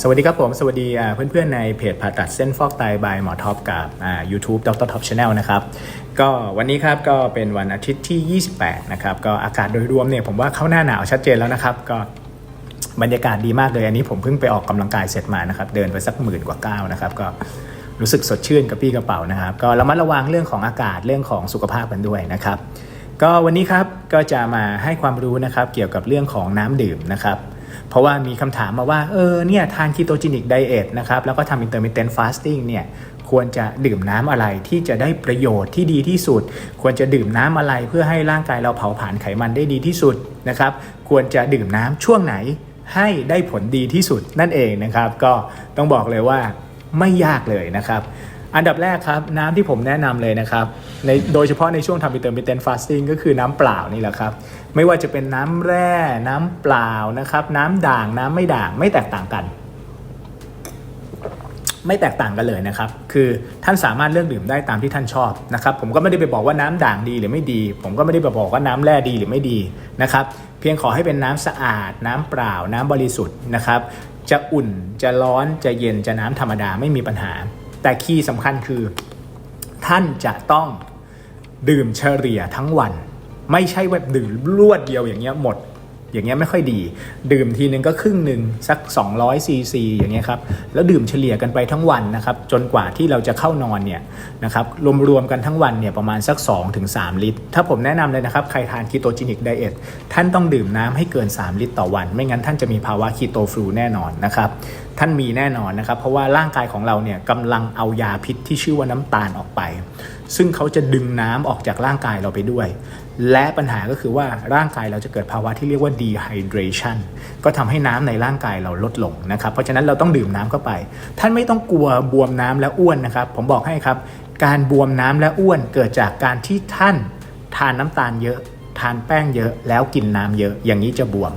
สวัสดีครับผม สวัสดีเพื่อนๆในเพจผ่าตัดเส้นฟอกไตบายหมอท็อปกับอ่า YouTube ดรท็อปชาแนลนะครับก็วันนี้ครับก็เป็นวันอาทิตย์ที่ 28 นะครับ ก็อากาศโดยรวมเนี่ยผมว่าเข้าหน้าหนาวชัดเจนแล้วนะครับ ก็บรรยากาศดีมากเลยอันนี้ผมเพิ่งไปออกกำลังกายเสร็จมานะครับเดินไปสักหมื่นกว่าก้าวนะครับก็รู้สึกสดชื่นกับพี่กระเป๋านะครับ ก็ระมัดระวังเรื่องของอากาศเรื่องของสุขภาพกันด้วยนะครับ ก็วันนี้ครับก็จะมาให้ความรู้นะครับเกี่ยวกับเรื่องของน้ำดื่มนะครับ เพราะว่ามีคำถามมาว่า เออเนี่ยทานคีโตจินิกไดเอทนะครับแล้วก็ทำอินเตอร์มิเทนฟาสติ้งเนี่ยควรจะดื่มน้ำอะไรที่จะได้ประโยชน์ที่ดีที่สุด ควรจะดื่มน้ำอะไรเพื่อให้ร่างกายเราเผาผลาญไขมันได้ดีที่สุดนะครับ ควรจะดื่มน้ำช่วงไหนให้ได้ผลดีที่สุดนั่นเองนะครับ ก็ต้องบอกเลยว่าไม่ยากเลยนะครับ อันดับแรกครับน้ำที่ผมแนะนำเลยนะครับในโดยเฉพาะในช่วงทำ intermittent fasting ก็คือน้ำเปล่านี่แหละครับ ไม่ว่าจะเป็นน้ำแร่น้ำเปล่านะครับ น้ำด่างน้ำไม่ด่างไม่แตกต่างกัน ไม่แตกต่างกันเลยนะครับ คือท่านสามารถเลือกดื่มได้ตามที่ท่านชอบนะครับ ผมก็ไม่ได้ไปบอกว่าน้ำด่างดีหรือไม่ดี ผมก็ไม่ได้ไปบอกว่าน้ำแร่ดีหรือไม่ดีนะครับ เพียงขอให้เป็นน้ำสะอาด น้ำเปล่า น้ำบริสุทธิ์นะครับ จะอุ่นจะร้อนจะเย็นจะน้ำธรรมดาไม่มีปัญหา แต่คีย์สำคัญคือ ท่านจะต้องดื่มเฉลี่ยทั้งวัน ไม่ใช่ว่าดื่มรวดเดียวอย่างเงี้ยหมด อย่างเงี้ยไม่ค่อยดี ดื่มทีนึงก็ครึ่งหนึ่งสัก 200ซีซีอย่างเงี้ยครับแล้วดื่มเฉลี่ยกันไปทั้งวันนะครับจนกว่าที่เราจะเข้านอนเนี่ยนะครับรวมๆกันทั้งวันเนี่ยประมาณสัก 2-3 ลิตร ถ้าผมแนะนำเลยนะครับใครทานคีโตจินิกไดเอทท่านต้องดื่มน้ำให้เกิน 3 ลิตรต่อวัน ไม่งั้นท่านจะมีภาวะคีโตฟลูแน่นอนนะครับท่านมีแน่นอนนะครับ เพราะว่าร่างกายของเราเนี่ยกำลังเอายาพิษที่ชื่อว่าน้ำตาลออกไป ซึ่งเขาจะดึงน้ำออกจากร่างกายเราไปด้วย และปัญหาก็คือว่าร่างกายเราจะเกิดภาวะที่เรียกว่า dehydration ก็ทำให้น้ำในร่างกายเราลดลงนะครับ เพราะฉะนั้นเราต้องดื่มน้ำเข้าไป ท่านไม่ต้องกลัวบวมน้ำและอ้วนนะครับ ผมบอกให้ครับ การบวมน้ำและอ้วนเกิดจากการที่ท่านทานน้ำตาลเยอะ ทานแป้งเยอะแล้วกินน้ำเยอะอย่างนี้จะบวม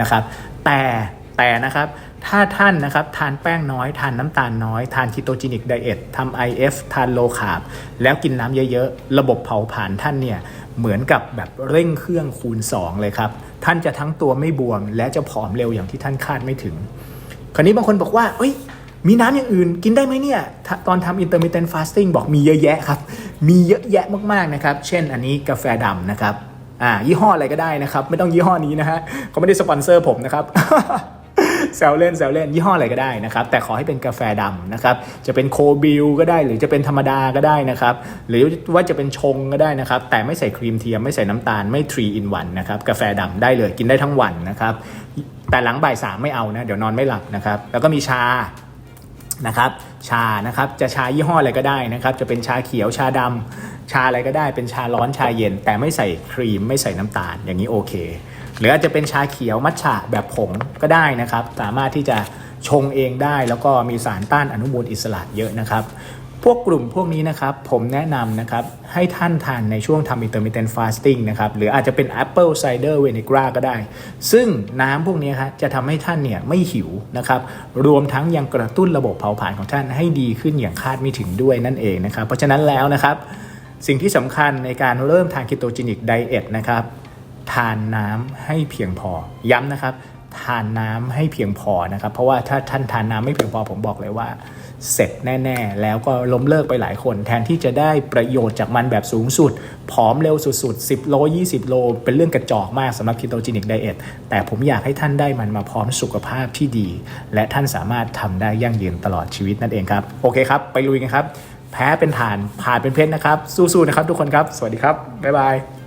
นะครับ แต่แต่นะครับ ถ้าท่านนะครับทานแป้งน้อย ทานน้ำตาลน้อย ทานคีโตจินิกไดเอททำ IF ทานโลคาร์บแล้วกินน้ำเยอะๆ ระบบเผาผลาญท่านเนี่ยเหมือนกับแบบเร่งเครื่องคูณ 2 เลยครับ ท่านจะทั้งตัวไม่บวม และจะผอมเร็วอย่างที่ท่านคาดไม่ถึง คราวนี้บางคนบอกว่า เอ้ย มีน้ำอย่างอื่นกินได้ไหมเนี่ย ตอนทำ intermittent fasting บอกมีเยอะแยะครับ มีเยอะแยะมากๆนะครับ เช่นอันนี้กาแฟดำนะครับ อ่า ยี่ห้ออะไรก็ได้นะครับ ไม่ต้องยี่ห้อนี้นะฮะเขาไม่ได้สปอนเซอร์ผมนะครับ แซวเล่นแซวเล่นยี่ห้ออะไรก็ได้นะครับ แต่ขอให้เป็นกาแฟดำนะครับ จะเป็นโคบิลก็ได้หรือจะเป็นธรรมดาก็ได้นะครับ หรือว่าจะเป็นชงก็ได้นะครับ แต่ไม่ใส่ครีมเทียมไม่ใส่น้ำตาลไม่3 in 1นวันนะครับ กาแฟดำได้เลยกินได้ทั้งวันนะครับ แต่หลังบ่ายสามไม่เอานะเดี๋ยวนอนไม่หลับนะครับ แล้วก็มีชานะครับ ชานะครับจะชายี่ห้ออะไรก็ได้นะครับ จะเป็นชาเขียวชาดำชาอะไรก็ได้เป็นชาร้อนชาเย็น แต่ไม่ใส่ครีมไม่ใส่น้ำตาลอย่างนี้โอเค หรืออาจจะเป็นชาเขียวมัทฉะแบบผงก็ได้นะครับ สามารถที่จะชงเองได้แล้วก็มีสารต้านอนุมูลอิสระเยอะนะครับ พวกกลุ่มพวกนี้นะครับผมแนะนำนะครับให้ท่านทานในช่วงทำ intermittent fasting นะครับหรืออาจจะเป็น apple cider vinegar ก็ได้ ซึ่งน้ำพวกนี้ครับจะทำให้ท่านเนี่ยไม่หิวนะครับรวมทั้งยังกระตุ้นระบบเผาผลาญของท่านให้ดีขึ้นอย่างคาดไม่ถึงด้วยนั่นเองนะครับ เพราะฉะนั้นแล้วนะครับ สิ่งที่สำคัญในการเริ่มทานคีโตจินิกไดเอทนะครับ ทานน้ำให้เพียงพอ ย้ำนะครับ ทานน้ำให้เพียงพอนะครับ เพราะว่าถ้าท่านทานน้ำไม่เพียงพอผมบอกเลยว่า เสร็จแน่ ๆ แล้วก็ล้มเลิกไปหลายคน แทนที่จะได้ประโยชน์จากมันแบบสูงสุด ผอมเร็วสุดๆ 10 โล 20 โล เป็นเรื่องกระจอกมากสำหรับคีโตจินิกไดเอทแต่ผมอยากให้ท่านได้มันมาพร้อมสุขภาพที่ดี และท่านสามารถทำได้ยั่งยืนตลอดชีวิตนั่นเองครับโอเคครับ ไปลุยกันครับ แพ้เป็นฐานผ่านเป็นเพชรนะครับ สู้ๆนะครับทุกคนครับ สวัสดีครับบ๊ายบาย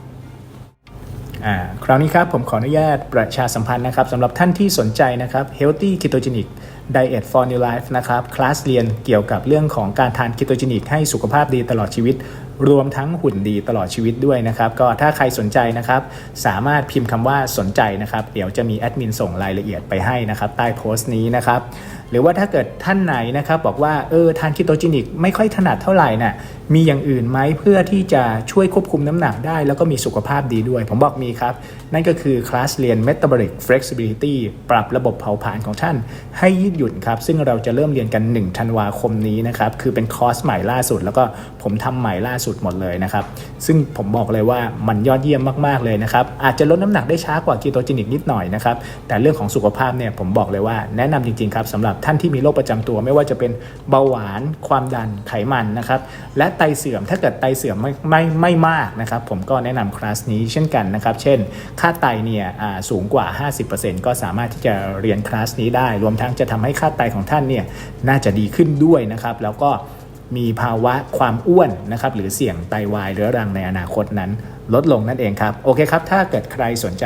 อ่าคราวนี้ครับผมขออนุญาตประชาสัมพันธ์นะครับสำหรับท่านที่สนใจนะครับ Healthy Ketogenic Diet for New Life นะครับ คลาสเรียนเกี่ยวกับเรื่องของการทาน Ketogenic ให้สุขภาพดีตลอดชีวิต รวมทั้งหุ่นดีตลอดชีวิตด้วยนะครับ ก็ถ้าใครสนใจนะครับ สามารถพิมพ์คำว่าสนใจนะครับ เดี๋ยวจะมีแอดมินส่งรายละเอียดไปให้นะครับ ใต้โพสต์นี้นะครับ หรือว่าถ้าเกิดท่านไหนนะครับ บอกว่าเออทานคีโตจินิกไม่ค่อยถนัดเท่าไหร่น่ะมีอย่างอื่นไหมเพื่อที่จะช่วยควบคุมน้ำหนักได้ แล้วก็มีสุขภาพดีด้วย ผมบอกมีครับ นั่นก็คือคลาสเรียน Metabolic Flexibility ปรับระบบเผาผลาญของท่านให้ยืดหยุ่นครับ ซึ่งเราจะเริ่มเรียนกัน1ธันวาคมนี้นะครับคือเป็นคอร์สใหม่ล่าสุด แล้วก็ผมทำใหม่ล่าสุดหมดเลยนะครับ ซึ่งผมบอกเลยว่ามันยอดเยี่ยมมากๆเลยนะครับ อาจจะลดน้ำหนักได้ช้ากว่าคีโตจินิกนิดหน่อยนะครับ แต่เรื่องของสุขภาพเนี่ยผมบอกเลยว่าแนะนำจริงๆครับสำหรับท่านที่มีโรคประจำตัว ไม่ว่าจะเป็นเบาหวาน ความดันไขมันนะครับ และไตเสื่อมถ้าเกิดไตเสื่อมไม่ไม่ไม่มากนะครับ ผมก็แนะนำคลาสนี้เช่นกันนะครับ เช่น ค่าไตเนี่ยสูงกว่า 50%ก็สามารถที่จะเรียนคลาสนี้ได้ รวมทั้งจะทำให้ค่าไตของท่านเนี่ยน่าจะดีขึ้นด้วยนะครับ แล้วก็ มีภาวะความอ้วนนะครับหรือเสี่ยงไตวายเรื้อรังในอนาคตนั้น ลดลงนั่นเองครับ โอเคครับ ถ้าเกิดใครสนใจ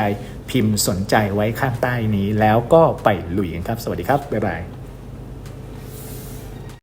พิมพ์สนใจไว้ข้างใต้นี้ แล้วก็ไปลุยกันครับ สวัสดีครับ บ๊ายบาย